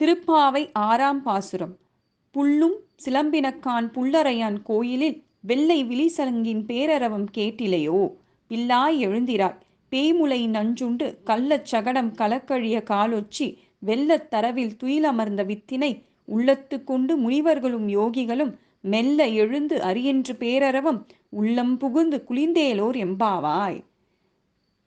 திருப்பாவை ஆறாம் பாசுரம். புள்ளும் சிலம்பினக்கான் புல்லரையான் கோயிலில் வெள்ளை விழிசலங்கின் பேரரவம் கேட்டிலையோ? பில்லாய் எழுந்திராய். பேய்முலை நஞ்சுண்டு கள்ளச் சகடம் கலக்கழிய காலொச்சி வெள்ளத் தரவில் துயிலமர்ந்த வித்தினை உள்ளத்து கொண்டு முனிவர்களும் யோகிகளும் மெல்ல எழுந்து அரியன்று பேரரவம் உள்ளம் புகுந்து குளிந்தேலோர் எம்பாவாய்.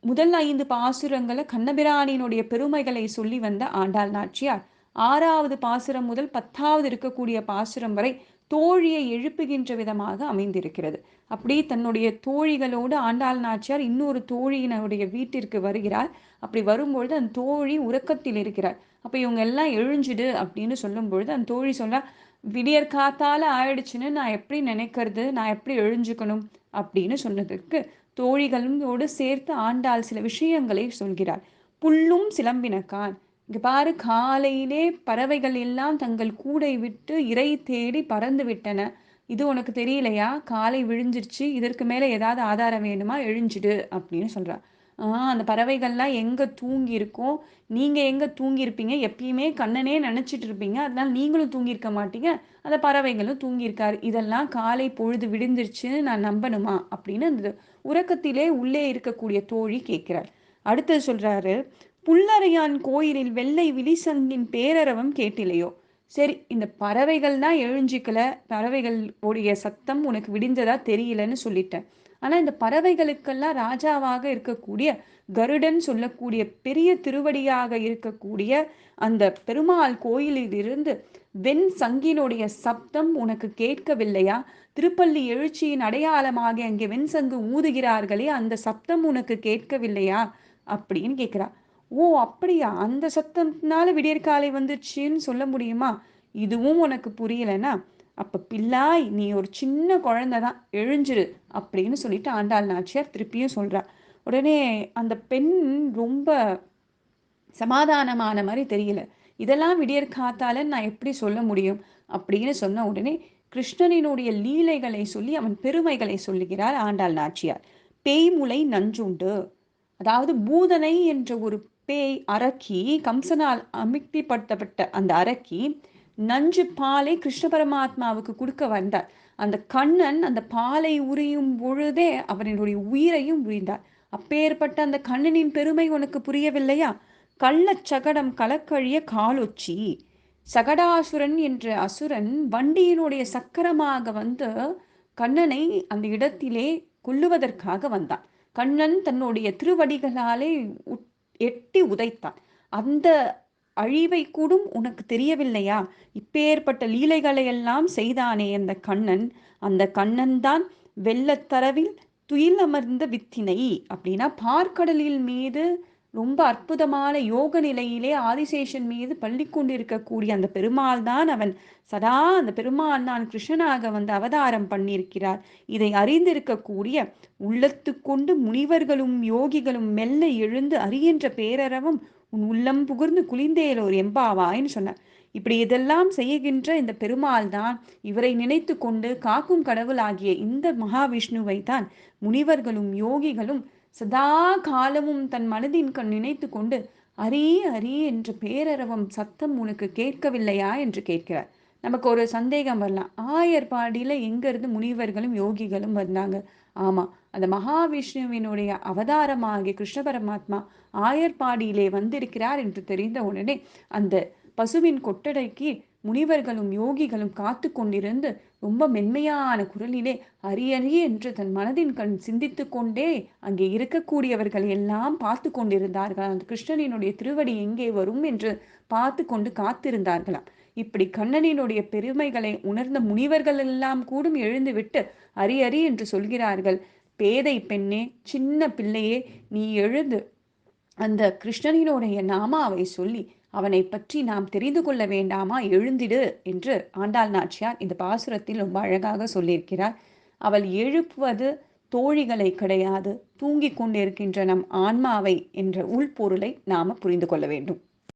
முதல் ஐந்து பாசுரங்களை கண்ணபிரானினுடைய பெருமைகளை சொல்லி வந்த ஆண்டாள் நாச்சியார். ஆறாவது பாசுரம் முதல் பத்தாவது இருக்கக்கூடிய பாசுரம் வரை தோழியை எழுப்புகின்ற விதமாக அமைந்திருக்கிறது. அப்படி தன்னுடைய தோழிகளோடு ஆண்டாள் நாச்சியார் இன்னொரு தோழியினருடைய வீட்டிற்கு வருகிறார். அப்படி வரும்பொழுது அந்த தோழி உறக்கத்தில் இருக்கிறார். அப்போ இவங்க எல்லாம் எழுஞ்சிடு அப்படின்னு சொல்லும் பொழுது அந்த தோழி சொல்ல விடியற் காத்தால ஆயிடுச்சுன்னு நான் எப்படி நினைக்கிறது? நான் எப்படி எழுஞ்சுக்கணும்? அப்படின்னு சொன்னதற்கு தோழிகளோடு சேர்த்து ஆண்டாள் சில விஷயங்களை சொல்கிறார் புல்லும் சிலம்பினக்கான் இங்க பாரு காலையிலே பறவைகள் எல்லாம் தங்கள் கூடை விட்டு இறை தேடி பறந்து விட்டன. இது உனக்கு தெரியலையா? காலை விழிஞ்சிருச்சு இதற்கு மேலே ஏதாவது ஆதாரம் வேணுமா? எழுஞ்சிடு அப்படின்னு சொல்றா. ஆஹ் அந்த பறவைகள்லாம் எங்க தூங்கி இருக்கோம் நீங்க எங்க தூங்கியிருப்பீங்க? எப்பயுமே கண்ணனே நினைச்சிட்டு இருப்பீங்க. அதனால நீங்களும் தூங்கியிருக்க மாட்டீங்க. அந்த பறவைகளும் தூங்கியிருக்காரு. இதெல்லாம் காலை பொழுது விடிஞ்சிருச்சுன்னு நான் நம்பணுமா? அப்படின்னு அந்த உறக்கத்திலே உள்ளே இருக்கக்கூடிய தோழி கேட்கிறார். அடுத்தது சொல்றாரு புல்லறையான் கோயிலில் வெள்ளை விழிசங்கின் பேரரவம் கேட்டிலையோ? சரி இந்த பறவைகள் தான் எழுஞ்சிக்கல. பறவைகள் உடைய சத்தம் உனக்கு விடிஞ்சதா தெரியலன்னு சொல்லிட்டேன். ஆனால் இந்த பறவைகளுக்கெல்லாம் ராஜாவாக இருக்கக்கூடிய கருடன் சொல்லக்கூடிய பெரிய திருவடியாக இருக்கக்கூடிய அந்த பெருமாள் கோயிலில் இருந்து வெண் சங்கினுடைய சப்தம் உனக்கு கேட்கவில்லையா? திருப்பள்ளி எழுச்சியின் அடையாளமாக அங்கே வெண் சங்கு ஊதுகிறார்களே அந்த சப்தம் உனக்கு கேட்கவில்லையா? அப்படின்னு கேட்குறா. ஓ அப்படியா? அந்த சத்தம்னால விடியற்காலை வந்துச்சுன்னு சொல்ல முடியுமா? இதுவும் உனக்கு புரியலனா? அப்ப பிள்ளாய் நீ ஒரு சின்ன குழந்தை தான் எழுஞ்சிரு அப்படின்னு சொல்லிட்டு ஆண்டாள் நாச்சியார் திருப்பியும் சொல்றா. உடனே அந்த பெண் ரொம்ப சமாதானமான மாதிரி தெரியல. இதெல்லாம் விடியற் காத்தால நான் எப்படி சொல்ல முடியும்? அப்படின்னு சொன்ன உடனே கிருஷ்ணனினுடைய லீலைகளை சொல்லி அவன் பெருமைகளை சொல்லுகிறார் ஆண்டாள் நாச்சியார். பேய்முலை நஞ்சுண்டு. அதாவது பூதனை என்ற ஒரு பேய் அரக்கி கம்சனால் அமைப்பிப்படுத்தப்பட்ட அந்த அரக்கி நஞ்சு பாலை கிருஷ்ண பரமாத்மாவுக்கு கொடுக்க வந்தார். அந்த கண்ணன் அந்த பாலை உரியும் பொழுதே அவனுடைய உயிரையும் உரிந்தார். அப்பேற்பட்ட அந்த கண்ணனின் பெருமை உனக்கு புரியவில்லையா? கள்ளச் சகடம் கலக்கழிய காலொச்சி. சகடாசுரன் என்ற அசுரன் வண்டியினுடைய சக்கரமாக வந்து கண்ணனை அந்த இடத்திலே கொல்லுவதற்காக வந்தான். கண்ணன் தன்னுடைய திருவடிகளாலே உட் எட்டி உதைத்தான். அந்த அழிவை கூடும் உனக்கு தெரியவில்லையா? இப்பேற்பட்ட லீலைகளை எல்லாம் செய்தானே அந்த கண்ணன். அந்த கண்ணன் தான் வெள்ளத்தரவில் துயில் அமர்ந்த வித்தினை. அப்படின்னா பார்க்கடலில் மீது ரொம்ப அற்புதமான யோக நிலையிலே ஆதிசேஷன் மீது பள்ளி கொண்டிருக்கக்கூடிய அந்த பெருமாள் தான் அவன். சதா அந்த பெருமாள் தான் கிருஷ்ணனாக வந்து அவதாரம் பண்ணியிருக்கிறார். இதை அறிந்திருக்கக்கூடிய உள்ளத்து கொண்டு முனிவர்களும் யோகிகளும் மெல்ல எழுந்து அறிகின்ற பேரறவும் உன் உள்ளம் புகுர்ந்து குளிந்தேலோர் எம்பாவாய்ன்னு சொன்னார். இப்படி இதெல்லாம் செய்கின்ற இந்த பெருமாள் தான் இவரை நினைத்து கொண்டு காக்கும் கடவுளாகிய இந்த மகாவிஷ்ணுவை தான் முனிவர்களும் யோகிகளும் சதா காலமும் தன் மனதின் கண் நினைத்து கொண்டு அரி அரி என்ற பேரரவம் சத்தம் உனக்கு கேட்கவில்லையா என்று கேட்கிறார். நமக்கு ஒரு சந்தேகம் வரலாம். ஆயர் பாடியில் இருந்து முனிவர்களும் யோகிகளும் வந்தாங்க? ஆமாம் அந்த மகாவிஷ்ணுவினுடைய அவதாரமாகிய கிருஷ்ண பரமாத்மா ஆயர்பாடியிலே வந்திருக்கிறார் என்று தெரிந்த உடனே அந்த பசுவின் கொட்டடைக்கு முனிவர்களும் யோகிகளும் காத்து கொண்டிருந்து ரொம்ப மென்மையான குரலிலே அரியறி என்று தன் மனதின் கண் சிந்தித்து கொண்டே அங்கே இருக்கக்கூடியவர்கள் எல்லாம் பார்த்து கொண்டிருந்தார்கள் அந்த கிருஷ்ணனினுடைய திருவடி எங்கே வரும் என்று பார்த்து கொண்டு காத்திருந்தார்களாம். இப்படி கண்ணனினுடைய பெருமைகளை உணர்ந்த முனிவர்கள் எல்லாம் கூடும் எழுந்துவிட்டு அரி அரி என்று சொல்கிறார்கள் பேதை பெண்ணே சின்ன பிள்ளையே நீ எழுந்து அந்த கிருஷ்ணனினுடைய நாமாவை சொல்லி அவனை பற்றி நாம் தெரிந்து கொள்ள வேண்டாமா? எழுந்திடு என்று ஆண்டாள் நாச்சியார் இந்த பாசுரத்தில் ரொம்ப அழகாக சொல்லியிருக்கிறார். அவள் எழுப்புவது தோழிகளை கிடையாது. தூங்கிக் கொண்டிருக்கின்ற நம் ஆன்மாவை என்ற உள்பொருளை நாம புரிந்து கொள்ள வேண்டும்.